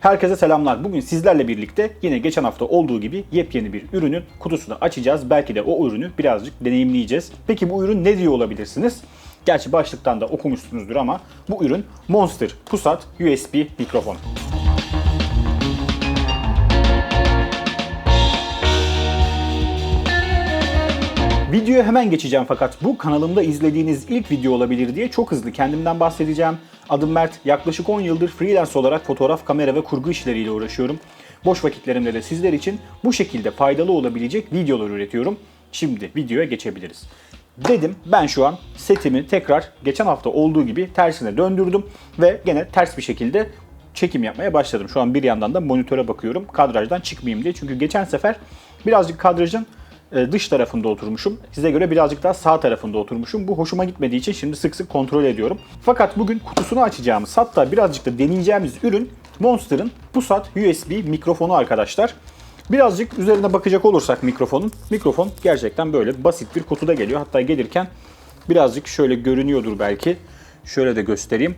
Herkese selamlar. Bugün sizlerle birlikte yine geçen hafta olduğu gibi yepyeni bir ürünün kutusunu açacağız. Belki de o ürünü birazcık deneyimleyeceğiz. Peki bu ürün ne diyor olabilirsiniz? Gerçi başlıktan da okumuşsunuzdur ama bu ürün Monster Pusat USB mikrofon. Videoya hemen geçeceğim fakat bu kanalımda izlediğiniz ilk video olabilir diye çok hızlı kendimden bahsedeceğim. Adım Mert. Yaklaşık 10 yıldır freelance olarak fotoğraf, kamera ve kurgu işleriyle uğraşıyorum. Boş vakitlerimde de sizler için bu şekilde faydalı olabilecek videolar üretiyorum. Şimdi videoya geçebiliriz. Dedim ben şu an setimi tekrar geçen hafta olduğu gibi tersine döndürdüm ve gene ters bir şekilde çekim yapmaya başladım. Şu an bir yandan da monitöre bakıyorum kadrajdan çıkmayayım diye. Çünkü geçen sefer birazcık kadrajın dış tarafında oturmuşum. Size göre birazcık daha sağ tarafında oturmuşum. Bu hoşuma gitmediği için şimdi sık sık kontrol ediyorum. Fakat bugün kutusunu açacağımız hatta birazcık da deneyeceğimiz ürün Monster'ın Pusat USB mikrofonu arkadaşlar. Birazcık üzerine bakacak olursak mikrofonun, mikrofon gerçekten böyle basit bir kutuda geliyor. Hatta gelirken birazcık şöyle görünüyordur belki. Şöyle de göstereyim.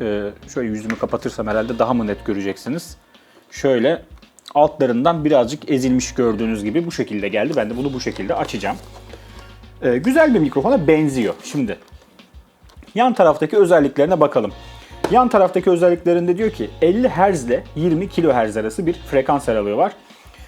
Ee, şöyle yüzümü kapatırsam herhalde daha mı net göreceksiniz. Şöyle altlarından birazcık ezilmiş gördüğünüz gibi bu şekilde geldi. Ben de bunu bu şekilde açacağım. Ee, güzel bir mikrofona benziyor. Şimdi yan taraftaki özelliklerine bakalım. Yan taraftaki özelliklerinde diyor ki 50 Hz ile 20 kHz arası bir frekans aralığı var.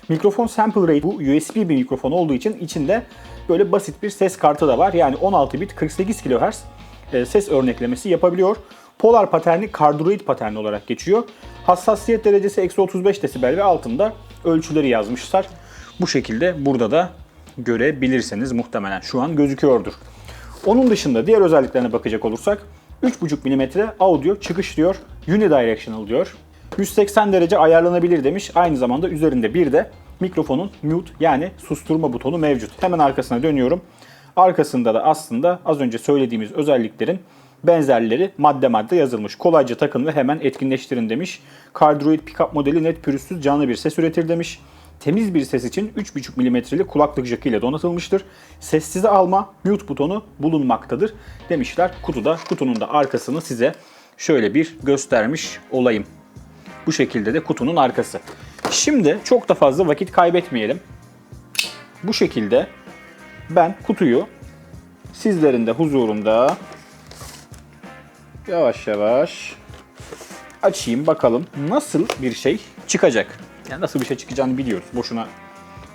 Mikrofon sample rate bu USB bir mikrofon olduğu için içinde böyle basit bir ses kartı da var. Yani 16 bit 48 kHz e, ses örneklemesi yapabiliyor. Polar paterni kardioid paterni olarak geçiyor. Hassasiyet derecesi eksi 35 desibel ve altında ölçüleri yazmışlar. Bu şekilde burada da görebilirsiniz muhtemelen. Şu an gözüküyordur. Onun dışında diğer özelliklerine bakacak olursak 3.5 mm audio çıkış diyor. Unidirectional diyor. 180 derece ayarlanabilir demiş. Aynı zamanda üzerinde bir de mikrofonun mute yani susturma butonu mevcut. Hemen arkasına dönüyorum. Arkasında da aslında az önce söylediğimiz özelliklerin benzerleri madde madde yazılmış. Kolayca takın ve hemen etkinleştirin demiş. Cardroid pickup modeli net pürüzsüz canlı bir ses üretir demiş. Temiz bir ses için 3.5 mm'li kulaklık ile donatılmıştır. Sessize alma mute butonu bulunmaktadır demişler. Kutuda kutunun da arkasını size şöyle bir göstermiş olayım. Bu şekilde de kutunun arkası. Şimdi çok da fazla vakit kaybetmeyelim. Bu şekilde ben kutuyu sizlerin de huzurunda yavaş yavaş açayım bakalım nasıl bir şey çıkacak. Yani nasıl bir şey çıkacağını biliyoruz. Boşuna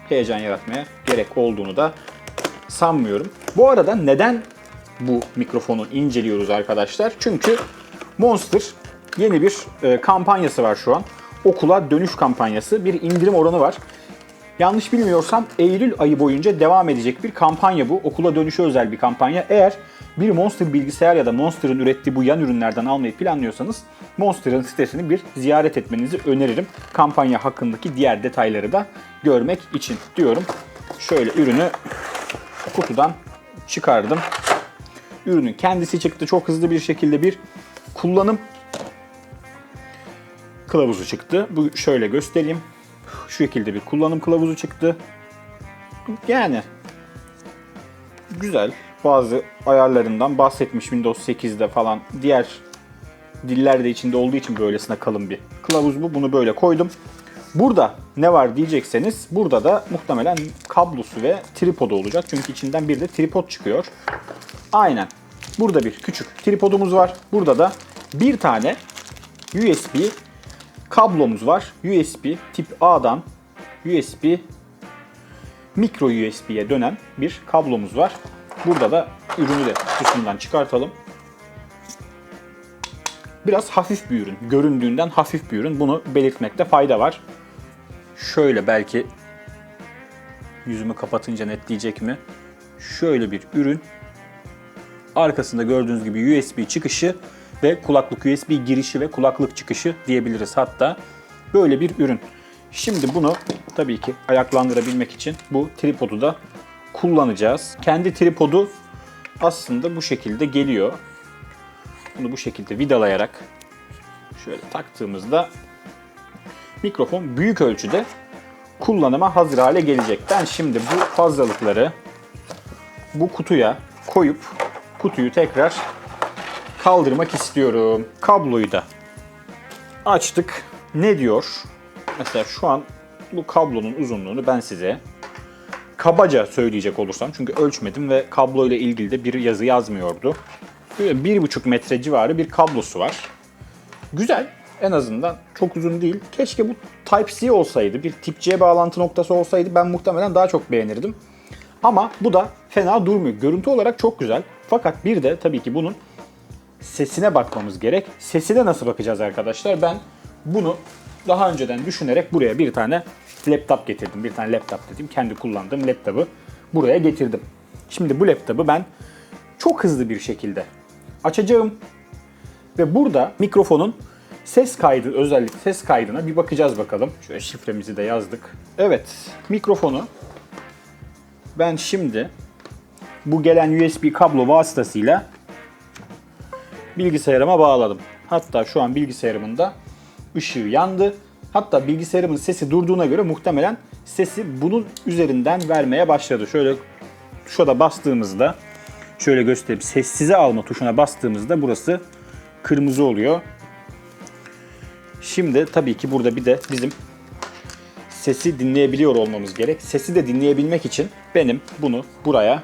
heyecan yaratmaya gerek olduğunu da sanmıyorum. Bu arada neden bu mikrofonu inceliyoruz arkadaşlar? Çünkü Monster yeni bir e, kampanyası var şu an. Okula dönüş kampanyası. Bir indirim oranı var. Yanlış bilmiyorsam Eylül ayı boyunca devam edecek bir kampanya bu. Okula dönüşe özel bir kampanya. Eğer bir Monster bilgisayar ya da Monster'ın ürettiği bu yan ürünlerden almayı planlıyorsanız Monster'ın sitesini bir ziyaret etmenizi öneririm. Kampanya hakkındaki diğer detayları da görmek için diyorum. Şöyle ürünü kutudan çıkardım. Ürünün kendisi çıktı. Çok hızlı bir şekilde bir kullanım kılavuzu çıktı. Bu şöyle göstereyim. Şu şekilde bir kullanım kılavuzu çıktı. Yani güzel. Bazı ayarlarından bahsetmiş Windows 8'de falan. Diğer diller de içinde olduğu için böylesine kalın bir kılavuz bu. Bunu böyle koydum. Burada ne var diyecekseniz burada da muhtemelen kablosu ve tripodu olacak. Çünkü içinden bir de tripod çıkıyor. Aynen. Burada bir küçük tripodumuz var. Burada da bir tane USB kablomuz var. USB tip A'dan USB micro USB'ye dönen bir kablomuz var. Burada da ürünü de kutusundan çıkartalım. Biraz hafif bir ürün. Göründüğünden hafif bir ürün. Bunu belirtmekte fayda var. Şöyle belki yüzümü kapatınca netleyecek mi? Şöyle bir ürün. Arkasında gördüğünüz gibi USB çıkışı ve kulaklık USB girişi ve kulaklık çıkışı diyebiliriz hatta. Böyle bir ürün. Şimdi bunu tabii ki ayaklandırabilmek için bu tripodu da kullanacağız. Kendi tripodu aslında bu şekilde geliyor. Bunu bu şekilde vidalayarak şöyle taktığımızda mikrofon büyük ölçüde kullanıma hazır hale gelecek. Ben şimdi bu fazlalıkları bu kutuya koyup kutuyu tekrar kaldırmak istiyorum. Kabloyu da açtık. ne diyor? Mesela şu an bu kablonun uzunluğunu ben size kabaca söyleyecek olursam çünkü ölçmedim ve kablo ile ilgili de bir yazı yazmıyordu. Bir buçuk metre civarı bir kablosu var. Güzel. En azından çok uzun değil. Keşke bu Type-C olsaydı, bir tip C bağlantı noktası olsaydı ben muhtemelen daha çok beğenirdim. Ama bu da fena durmuyor. Görüntü olarak çok güzel. Fakat bir de tabii ki bunun sesine bakmamız gerek. Sesine nasıl bakacağız arkadaşlar? Ben bunu daha önceden düşünerek buraya bir tane laptop getirdim. Bir tane laptop dedim. Kendi kullandığım laptopu buraya getirdim. Şimdi bu laptopu ben çok hızlı bir şekilde açacağım. Ve burada mikrofonun ses kaydı özellikle ses kaydına bir bakacağız bakalım. Şöyle şifremizi de yazdık. Evet mikrofonu ben şimdi bu gelen USB kablo vasıtasıyla bilgisayarıma bağladım. Hatta şu an bilgisayarımın da ışığı yandı. Hatta bilgisayarımın sesi durduğuna göre muhtemelen sesi bunun üzerinden vermeye başladı. Şöyle şurada bastığımızda şöyle göstereyim. Sessize alma tuşuna bastığımızda burası kırmızı oluyor. Şimdi tabii ki burada bir de bizim sesi dinleyebiliyor olmamız gerek. Sesi de dinleyebilmek için benim bunu buraya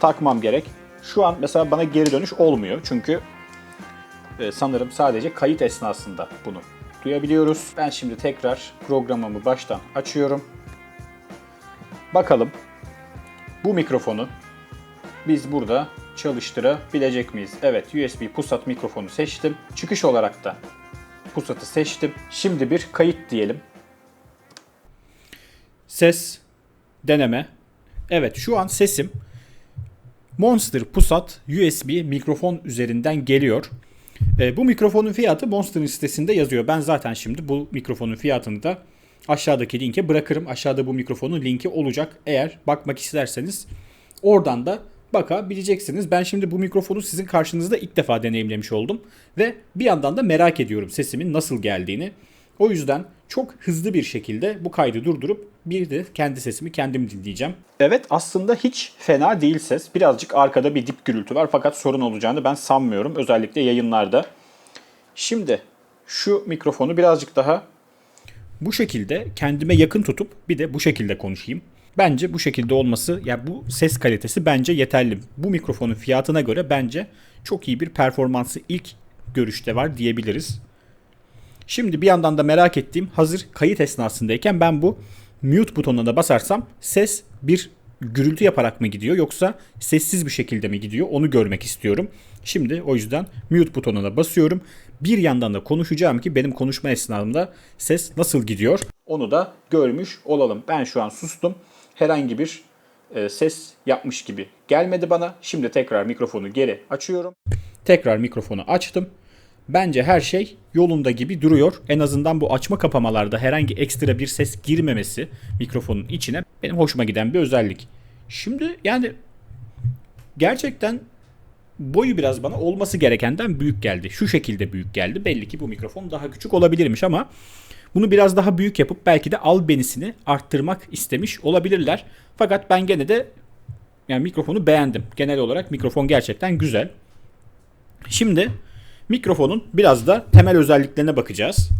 takmam gerek. Şu an mesela bana geri dönüş olmuyor. Çünkü e, sanırım sadece kayıt esnasında bunu duyabiliyoruz. Ben şimdi tekrar programımı baştan açıyorum. Bakalım bu mikrofonu biz burada çalıştırabilecek miyiz? Evet USB pusat mikrofonu seçtim. Çıkış olarak da pusatı seçtim. Şimdi bir kayıt diyelim. Ses deneme. Evet şu an sesim Monster Pusat USB mikrofon üzerinden geliyor. E, bu mikrofonun fiyatı Monster'ın sitesinde yazıyor. Ben zaten şimdi bu mikrofonun fiyatını da aşağıdaki linke bırakırım. Aşağıda bu mikrofonun linki olacak. Eğer bakmak isterseniz oradan da bakabileceksiniz. Ben şimdi bu mikrofonu sizin karşınızda ilk defa deneyimlemiş oldum. Ve bir yandan da merak ediyorum sesimin nasıl geldiğini. O yüzden çok hızlı bir şekilde bu kaydı durdurup bir de kendi sesimi kendim dinleyeceğim. Evet aslında hiç fena değil ses. Birazcık arkada bir dip gürültü var fakat sorun olacağını ben sanmıyorum. Özellikle yayınlarda. Şimdi şu mikrofonu birazcık daha bu şekilde kendime yakın tutup bir de bu şekilde konuşayım. Bence bu şekilde olması ya yani bu ses kalitesi bence yeterli. Bu mikrofonun fiyatına göre bence çok iyi bir performansı ilk görüşte var diyebiliriz. Şimdi bir yandan da merak ettiğim hazır kayıt esnasındayken ben bu mute butonuna da basarsam ses bir gürültü yaparak mı gidiyor yoksa sessiz bir şekilde mi gidiyor onu görmek istiyorum. Şimdi o yüzden mute butonuna basıyorum. Bir yandan da konuşacağım ki benim konuşma esnasında ses nasıl gidiyor onu da görmüş olalım. Ben şu an sustum. Herhangi bir e, ses yapmış gibi gelmedi bana. Şimdi tekrar mikrofonu geri açıyorum. Tekrar mikrofonu açtım. Bence her şey yolunda gibi duruyor. En azından bu açma kapamalarda herhangi ekstra bir ses girmemesi mikrofonun içine benim hoşuma giden bir özellik. Şimdi yani gerçekten boyu biraz bana olması gerekenden büyük geldi. Şu şekilde büyük geldi. Belli ki bu mikrofon daha küçük olabilirmiş ama bunu biraz daha büyük yapıp belki de albenisini arttırmak istemiş olabilirler. Fakat ben gene de yani mikrofonu beğendim. Genel olarak mikrofon gerçekten güzel. Şimdi mikrofonun biraz da temel özelliklerine bakacağız.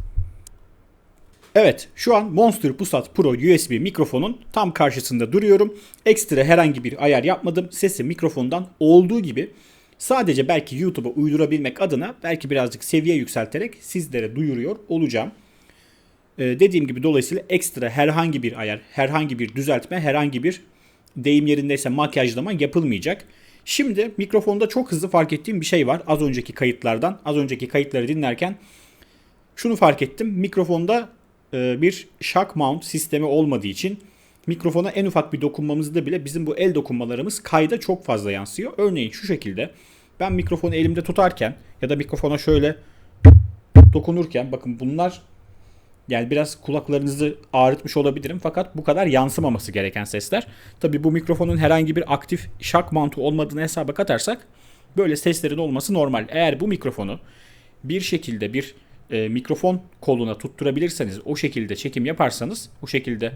Evet şu an Monster Pusat Pro USB mikrofonun tam karşısında duruyorum. Ekstra herhangi bir ayar yapmadım. Sesi mikrofondan olduğu gibi sadece belki YouTube'a uydurabilmek adına belki birazcık seviye yükselterek sizlere duyuruyor olacağım. Ee, dediğim gibi dolayısıyla ekstra herhangi bir ayar, herhangi bir düzeltme, herhangi bir deyim yerindeyse makyajlama yapılmayacak. Şimdi mikrofonda çok hızlı fark ettiğim bir şey var az önceki kayıtlardan. Az önceki kayıtları dinlerken şunu fark ettim. Mikrofonda e, bir shock mount sistemi olmadığı için mikrofona en ufak bir dokunmamızda bile bizim bu el dokunmalarımız kayda çok fazla yansıyor. Örneğin şu şekilde ben mikrofonu elimde tutarken ya da mikrofona şöyle dokunurken bakın bunlar yani biraz kulaklarınızı ağrıtmış olabilirim fakat bu kadar yansımaması gereken sesler. Tabi bu mikrofonun herhangi bir aktif shock mountu olmadığını hesaba katarsak böyle seslerin olması normal. Eğer bu mikrofonu bir şekilde bir e, mikrofon koluna tutturabilirseniz o şekilde çekim yaparsanız o şekilde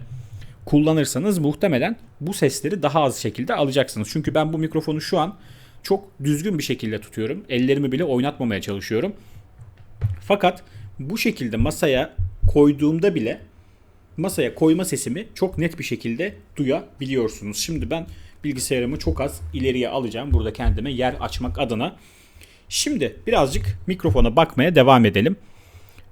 kullanırsanız muhtemelen bu sesleri daha az şekilde alacaksınız. Çünkü ben bu mikrofonu şu an çok düzgün bir şekilde tutuyorum. Ellerimi bile oynatmamaya çalışıyorum. Fakat bu şekilde masaya koyduğumda bile masaya koyma sesimi çok net bir şekilde duyabiliyorsunuz. Şimdi ben bilgisayarımı çok az ileriye alacağım burada kendime yer açmak adına. Şimdi birazcık mikrofona bakmaya devam edelim.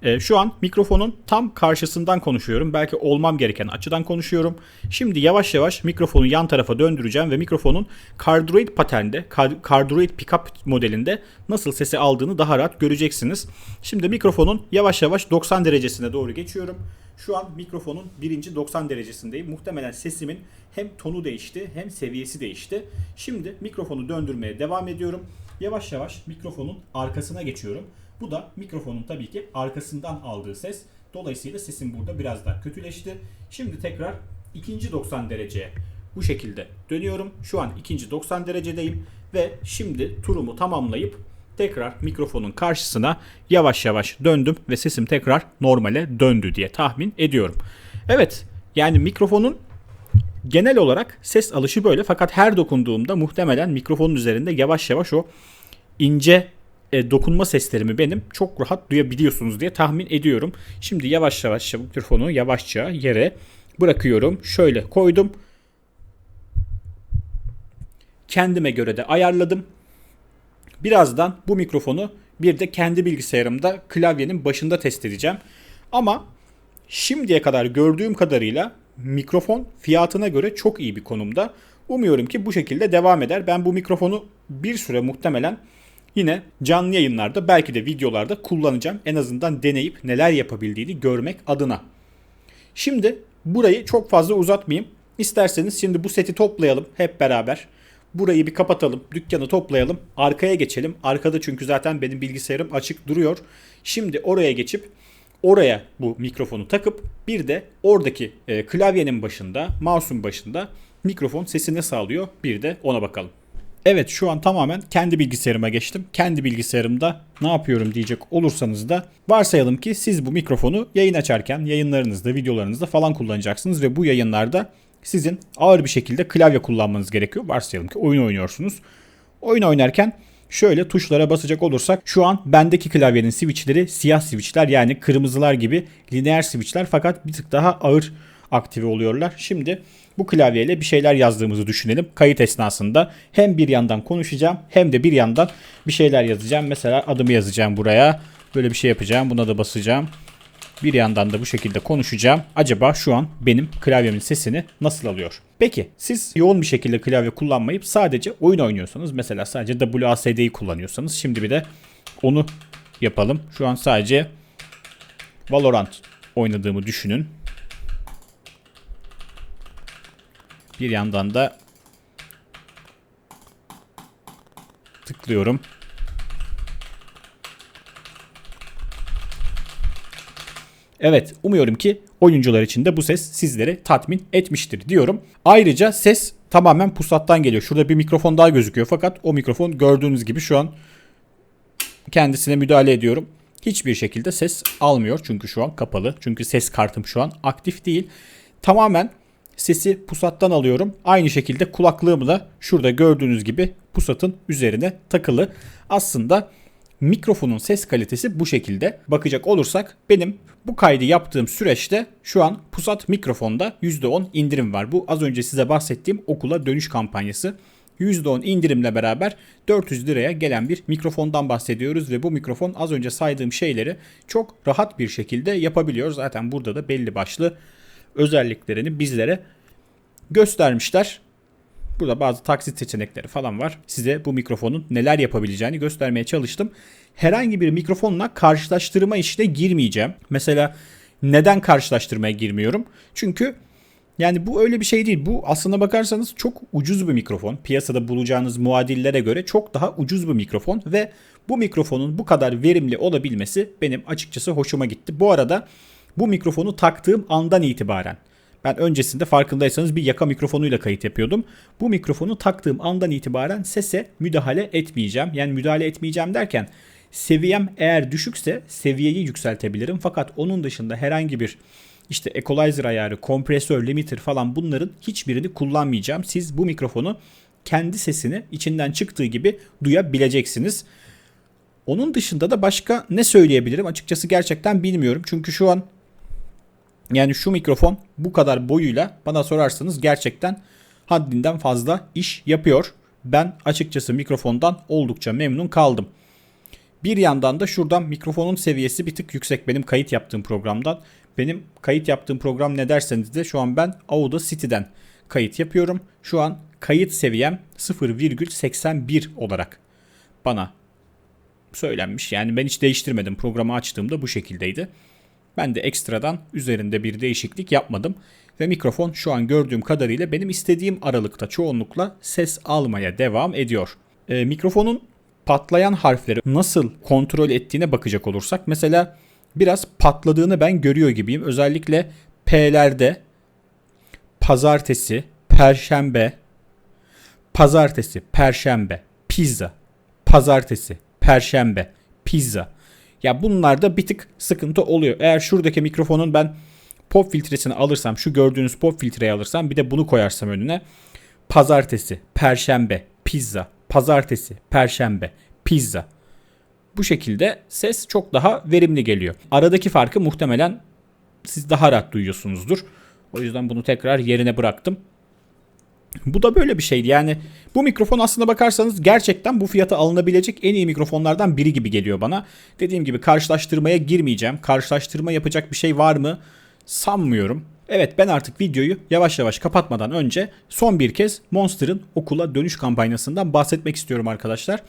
Ee, şu an mikrofonun tam karşısından konuşuyorum. Belki olmam gereken açıdan konuşuyorum. Şimdi yavaş yavaş mikrofonu yan tarafa döndüreceğim ve mikrofonun cardioid paternde, cardioid pickup modelinde nasıl sesi aldığını daha rahat göreceksiniz. Şimdi mikrofonun yavaş yavaş 90 derecesine doğru geçiyorum. Şu an mikrofonun birinci 90 derecesindeyim. Muhtemelen sesimin hem tonu değişti hem seviyesi değişti. Şimdi mikrofonu döndürmeye devam ediyorum. Yavaş yavaş mikrofonun arkasına geçiyorum. Bu da mikrofonun tabii ki arkasından aldığı ses. Dolayısıyla sesim burada biraz daha kötüleşti. Şimdi tekrar ikinci 90 dereceye bu şekilde dönüyorum. Şu an ikinci 90 derecedeyim ve şimdi turumu tamamlayıp tekrar mikrofonun karşısına yavaş yavaş döndüm ve sesim tekrar normale döndü diye tahmin ediyorum. Evet yani mikrofonun genel olarak ses alışı böyle fakat her dokunduğumda muhtemelen mikrofonun üzerinde yavaş yavaş o ince e, dokunma seslerimi benim çok rahat duyabiliyorsunuz diye tahmin ediyorum. Şimdi yavaş yavaş mikrofonu yavaşça yere bırakıyorum. Şöyle koydum. Kendime göre de ayarladım. Birazdan bu mikrofonu bir de kendi bilgisayarımda klavyenin başında test edeceğim. Ama şimdiye kadar gördüğüm kadarıyla mikrofon fiyatına göre çok iyi bir konumda. Umuyorum ki bu şekilde devam eder. Ben bu mikrofonu bir süre muhtemelen yine canlı yayınlarda belki de videolarda kullanacağım. En azından deneyip neler yapabildiğini görmek adına. Şimdi burayı çok fazla uzatmayayım. İsterseniz şimdi bu seti toplayalım hep beraber. Burayı bir kapatalım. Dükkanı toplayalım. Arkaya geçelim. Arkada çünkü zaten benim bilgisayarım açık duruyor. Şimdi oraya geçip oraya bu mikrofonu takıp bir de oradaki e, klavyenin başında, mouse'un başında mikrofon sesini sağlıyor. Bir de ona bakalım. Evet şu an tamamen kendi bilgisayarıma geçtim. Kendi bilgisayarımda ne yapıyorum diyecek olursanız da varsayalım ki siz bu mikrofonu yayın açarken yayınlarınızda, videolarınızda falan kullanacaksınız ve bu yayınlarda sizin ağır bir şekilde klavye kullanmanız gerekiyor. Varsayalım ki oyun oynuyorsunuz. Oyun oynarken şöyle tuşlara basacak olursak şu an bendeki klavyenin switchleri siyah switchler yani kırmızılar gibi lineer switchler fakat bir tık daha ağır aktive oluyorlar. Şimdi bu klavyeyle bir şeyler yazdığımızı düşünelim. Kayıt esnasında hem bir yandan konuşacağım hem de bir yandan bir şeyler yazacağım. Mesela adımı yazacağım buraya. Böyle bir şey yapacağım. Buna da basacağım. Bir yandan da bu şekilde konuşacağım. Acaba şu an benim klavyemin sesini nasıl alıyor? Peki siz yoğun bir şekilde klavye kullanmayıp sadece oyun oynuyorsanız mesela sadece WASD'yi kullanıyorsanız şimdi bir de onu yapalım. Şu an sadece Valorant oynadığımı düşünün. Bir yandan da tıklıyorum. Evet umuyorum ki oyuncular için de bu ses sizleri tatmin etmiştir diyorum. Ayrıca ses tamamen pusattan geliyor. Şurada bir mikrofon daha gözüküyor fakat o mikrofon gördüğünüz gibi şu an kendisine müdahale ediyorum. Hiçbir şekilde ses almıyor çünkü şu an kapalı. Çünkü ses kartım şu an aktif değil. Tamamen sesi pusattan alıyorum. Aynı şekilde kulaklığım da şurada gördüğünüz gibi pusatın üzerine takılı. Aslında mikrofonun ses kalitesi bu şekilde. Bakacak olursak benim bu kaydı yaptığım süreçte şu an Pusat mikrofonda %10 indirim var. Bu az önce size bahsettiğim okula dönüş kampanyası. %10 indirimle beraber 400 liraya gelen bir mikrofondan bahsediyoruz ve bu mikrofon az önce saydığım şeyleri çok rahat bir şekilde yapabiliyor. Zaten burada da belli başlı özelliklerini bizlere göstermişler. Burada bazı taksit seçenekleri falan var. Size bu mikrofonun neler yapabileceğini göstermeye çalıştım. Herhangi bir mikrofonla karşılaştırma işine girmeyeceğim. Mesela neden karşılaştırmaya girmiyorum? Çünkü yani bu öyle bir şey değil. Bu aslına bakarsanız çok ucuz bir mikrofon. Piyasada bulacağınız muadillere göre çok daha ucuz bir mikrofon ve bu mikrofonun bu kadar verimli olabilmesi benim açıkçası hoşuma gitti. Bu arada bu mikrofonu taktığım andan itibaren ben öncesinde farkındaysanız bir yaka mikrofonuyla kayıt yapıyordum. Bu mikrofonu taktığım andan itibaren sese müdahale etmeyeceğim. Yani müdahale etmeyeceğim derken seviyem eğer düşükse seviyeyi yükseltebilirim. Fakat onun dışında herhangi bir işte equalizer ayarı, kompresör, limiter falan bunların hiçbirini kullanmayacağım. Siz bu mikrofonu kendi sesini içinden çıktığı gibi duyabileceksiniz. Onun dışında da başka ne söyleyebilirim açıkçası gerçekten bilmiyorum. Çünkü şu an yani şu mikrofon bu kadar boyuyla bana sorarsanız gerçekten haddinden fazla iş yapıyor. Ben açıkçası mikrofondan oldukça memnun kaldım. Bir yandan da şuradan mikrofonun seviyesi bir tık yüksek benim kayıt yaptığım programdan. Benim kayıt yaptığım program ne derseniz de şu an ben Audacity'den kayıt yapıyorum. Şu an kayıt seviyem 0,81 olarak bana söylenmiş. Yani ben hiç değiştirmedim. Programı açtığımda bu şekildeydi. Ben de ekstradan üzerinde bir değişiklik yapmadım. Ve mikrofon şu an gördüğüm kadarıyla benim istediğim aralıkta çoğunlukla ses almaya devam ediyor. Ee, mikrofonun patlayan harfleri nasıl kontrol ettiğine bakacak olursak mesela biraz patladığını ben görüyor gibiyim. Özellikle P'lerde pazartesi, perşembe, pazartesi, perşembe, pizza, pazartesi, perşembe, pizza. Ya bunlarda bir tık sıkıntı oluyor. Eğer şuradaki mikrofonun ben pop filtresini alırsam, şu gördüğünüz pop filtreyi alırsam bir de bunu koyarsam önüne pazartesi, perşembe, pizza, pazartesi, perşembe, pizza. Bu şekilde ses çok daha verimli geliyor. Aradaki farkı muhtemelen siz daha rahat duyuyorsunuzdur. O yüzden bunu tekrar yerine bıraktım. Bu da böyle bir şeydi. Yani bu mikrofon aslında bakarsanız gerçekten bu fiyata alınabilecek en iyi mikrofonlardan biri gibi geliyor bana. Dediğim gibi karşılaştırmaya girmeyeceğim. Karşılaştırma yapacak bir şey var mı? Sanmıyorum. Evet ben artık videoyu yavaş yavaş kapatmadan önce son bir kez Monster'ın okula dönüş kampanyasından bahsetmek istiyorum arkadaşlar.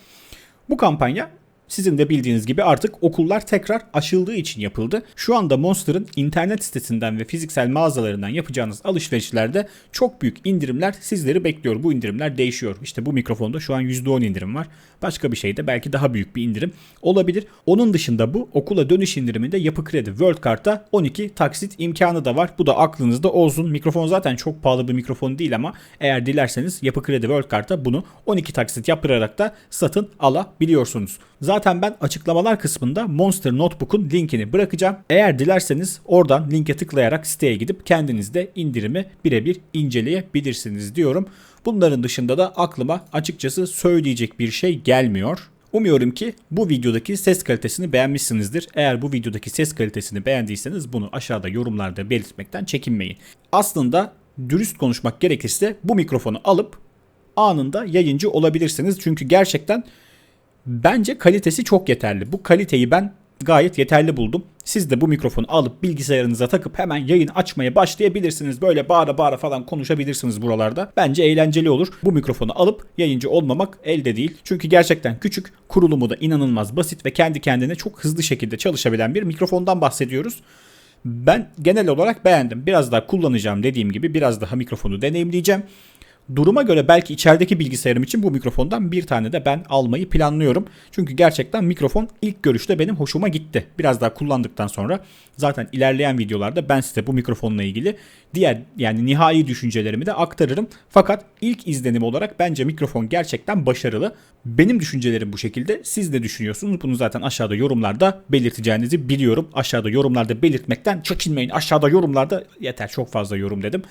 Bu kampanya sizin de bildiğiniz gibi artık okullar tekrar açıldığı için yapıldı. Şu anda Monster'ın internet sitesinden ve fiziksel mağazalarından yapacağınız alışverişlerde çok büyük indirimler sizleri bekliyor. Bu indirimler değişiyor. İşte bu mikrofonda şu an %10 indirim var. Başka bir şeyde belki daha büyük bir indirim olabilir. Onun dışında bu okula dönüş indiriminde Yapı Kredi World Card'ta 12 taksit imkanı da var. Bu da aklınızda olsun. Mikrofon zaten çok pahalı bir mikrofon değil ama eğer dilerseniz Yapı Kredi World Card'ta bunu 12 taksit yaptırarak da satın alabiliyorsunuz. Zaten ben açıklamalar kısmında Monster Notebook'un linkini bırakacağım. Eğer dilerseniz oradan linke tıklayarak siteye gidip kendiniz de indirimi birebir inceleyebilirsiniz diyorum. Bunların dışında da aklıma açıkçası söyleyecek bir şey gelmiyor. Umuyorum ki bu videodaki ses kalitesini beğenmişsinizdir. Eğer bu videodaki ses kalitesini beğendiyseniz bunu aşağıda yorumlarda belirtmekten çekinmeyin. Aslında dürüst konuşmak gerekirse bu mikrofonu alıp anında yayıncı olabilirsiniz. Çünkü gerçekten bence kalitesi çok yeterli. Bu kaliteyi ben gayet yeterli buldum. Siz de bu mikrofonu alıp bilgisayarınıza takıp hemen yayın açmaya başlayabilirsiniz. Böyle bağıra bağıra falan konuşabilirsiniz buralarda. Bence eğlenceli olur. Bu mikrofonu alıp yayıncı olmamak elde değil. Çünkü gerçekten küçük, kurulumu da inanılmaz basit ve kendi kendine çok hızlı şekilde çalışabilen bir mikrofondan bahsediyoruz. Ben genel olarak beğendim. Biraz daha kullanacağım dediğim gibi biraz daha mikrofonu deneyimleyeceğim. Duruma göre belki içerideki bilgisayarım için bu mikrofondan bir tane de ben almayı planlıyorum. Çünkü gerçekten mikrofon ilk görüşte benim hoşuma gitti. Biraz daha kullandıktan sonra zaten ilerleyen videolarda ben size bu mikrofonla ilgili diğer yani nihai düşüncelerimi de aktarırım. Fakat ilk izlenim olarak bence mikrofon gerçekten başarılı. Benim düşüncelerim bu şekilde. Siz de düşünüyorsunuz. Bunu zaten aşağıda yorumlarda belirteceğinizi biliyorum. Aşağıda yorumlarda belirtmekten çekinmeyin. Aşağıda yorumlarda yeter çok fazla yorum dedim.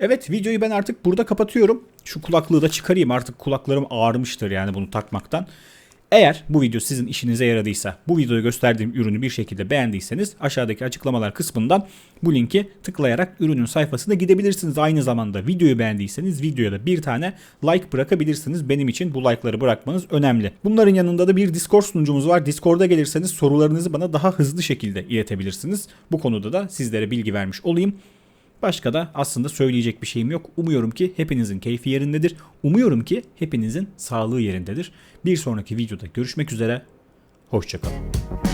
Evet videoyu ben artık burada kapatıyorum. Şu kulaklığı da çıkarayım artık kulaklarım ağrımıştır yani bunu takmaktan. Eğer bu video sizin işinize yaradıysa, bu videoda gösterdiğim ürünü bir şekilde beğendiyseniz aşağıdaki açıklamalar kısmından bu linki tıklayarak ürünün sayfasına gidebilirsiniz. Aynı zamanda videoyu beğendiyseniz videoya da bir tane like bırakabilirsiniz. Benim için bu like'ları bırakmanız önemli. Bunların yanında da bir Discord sunucumuz var. Discord'a gelirseniz sorularınızı bana daha hızlı şekilde iletebilirsiniz. Bu konuda da sizlere bilgi vermiş olayım. Başka da aslında söyleyecek bir şeyim yok. Umuyorum ki hepinizin keyfi yerindedir. Umuyorum ki hepinizin sağlığı yerindedir. Bir sonraki videoda görüşmek üzere. Hoşçakalın.